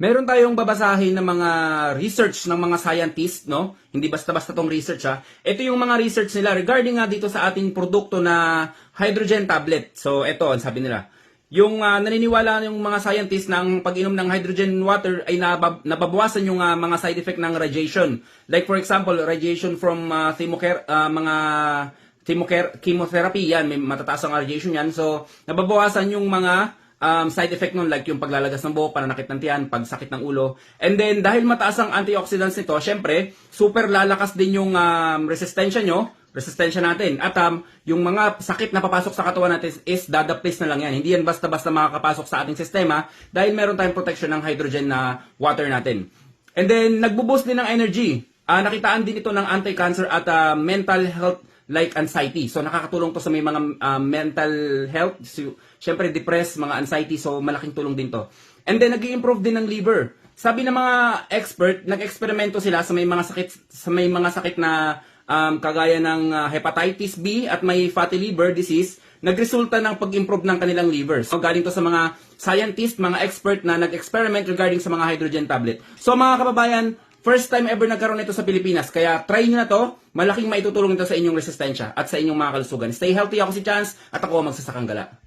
Meron tayong babasahin ng mga research ng mga scientists, no? Hindi basta-basta tong research ha. Ito yung mga research nila regarding nga dito sa ating produkto na hydrogen tablet. So ito, sabi nila. Yung ah, naniniwala yung mga scientists na ang pag-inom ng hydrogen water ay nabab- nababawasan yung ah, mga side effect ng radiation. Like for example, radiation from thermocar- ah, mga thermocar- chemotherapy yan, may matataas ang radiation yan. So, nababawasan yung mga um, side effect nun like yung paglalagas ng buhok, pananakit ng tiyan, pagsakit ng ulo. And then, dahil mataas ang antioxidants nito, syempre, super lalakas din yung um, resistensya nyo, resistensya natin. At um, yung mga sakit na papasok sa katawan natin is dadaplis na lang yan. Hindi yan basta-basta makakapasok sa ating sistema dahil meron tayong protection ng hydrogen na water natin. And then, nagbo-boost din ng energy. Ah, nakitaan din ito ng anti-cancer at ah, mental health like anxiety. So nakakatulong to sa may mga ah, mental health. So, Siyempre depressed, mga anxiety, so malaking tulong din to. And then nag improve din ng liver. Sabi ng mga expert, nag-eksperimento sila sa may mga sakit sa may mga sakit na um, kagaya ng ah, hepatitis B at may fatty liver disease, nagresulta ng pag-improve ng kanilang liver. So galing to sa mga scientist, mga expert na nag-experiment regarding sa mga hydrogen tablet. So mga kababayan, First time ever nagkaroon nito sa Pilipinas. Kaya try nyo na to. Malaking maitutulong ito sa inyong resistensya at sa inyong mga kalusugan. Stay healthy ako si Chance at ako ang magsasakang gala.